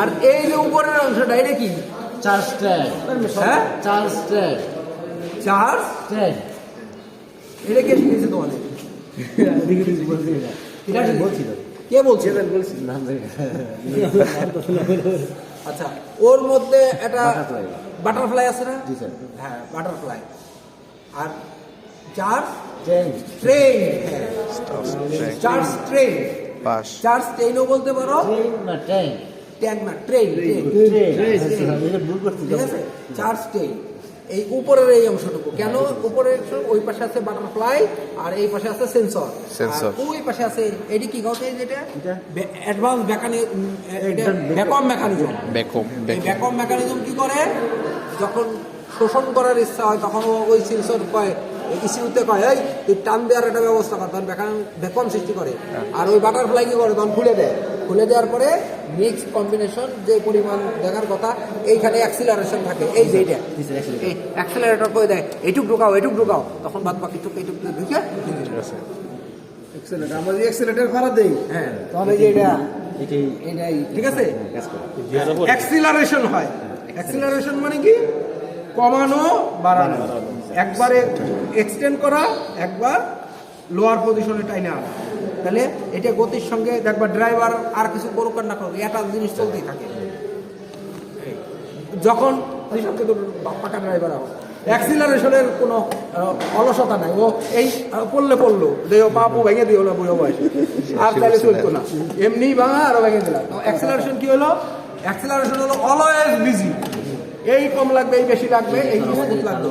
আর এই যে উপরের অংশটা এটা কি? চার্জ ট্যাগ হ্যাঁ? চার্জ ট্যাগ চার্জ ট্যাগ এটা কে শিখেছে তোমাদের? এটা কি? বলছে নাম আচ্ছা ওর মধ্যে একটা বাটারফ্লাই আছে না? হ্যাঁ বাটারফ্লাই আর চার্জ ট্রেন। Charge train. পাশ চার্জ ট্রেনও বলতে পারো ট্রেন না ট্রেন ঠিক আছে চার্জ ট্রেন এই উপরের এই অংশটুকু। কেন? উপরের ওই পাশে আছে বাটারফ্লাই আর এই পাশে আছে সেন্সর Sensor। ওই পাশে আছে এটি কি কথা যেটা? অ্যাডভান্স মেকানি ব্যাকম মেকানিজম বেকম ব্যাকম মেকানিজম কি করে? যখন শোষণ করার ইচ্ছা হয় তখন ওই সেন্সর কয় ইসিউতে কয় এই তুই টান দেওয়ার একটা ব্যবস্থা কর তখন ভ্যাকুয়াম সৃষ্টি করে। আর ওই বাটারফ্লাই কি করে? তখন খুলে দেয়। খুলে দেওয়ার পরে মিক্স কম্বিনেশন যে পরিমাণ দেখার কথা এইখানে অ্যাক্সিলারেশন থাকে। এই যে এইটা এই অ্যাক্সিলারেটর করে দেয়? এইটুক ঢুকাও এইটুক ঢুকাও। তখন বাদ বাকি টুক এইটুক ঢুকে আমরা যদি এক্সেলেটার ভাড়া দেই হ্যাঁ। তাহলে যে এটা এটাই এটাই ঠিক আছে? অ্যাক্সিলারেশন হয়। অ্যাক্সিলারেশন মানে কি? কমানো বাড়ানো। একবারে এক্সটেন্ড করা একবার লোয়ার পজিশনে টাইনে আনা। তাহলে এটা গতির সঙ্গে দেখবা ড্রাইভার আর কিছু করুক আর না করুক একটা জিনিস চলতেই থাকে। যখন সঙ্গে তো পাকা ড্রাইভার হবে অ্যাক্সিলারেশনের কোনো অলসতা নাই। ও এই পড়লে পড়ল। ও পাপু ভেঙে দিয়ে না বুড়ো বয়সে। আর তাহলে চলতো না। এমনি ভাঙা আরও ভেঙে দিলাম। অ্যাক্সিলারেশন কি হলো? অ্যাক্সিলারেশন হলো অলওয়েজ বিজি এই কম লাগবে এই বেশি লাগবে এই কিছু লাগবে।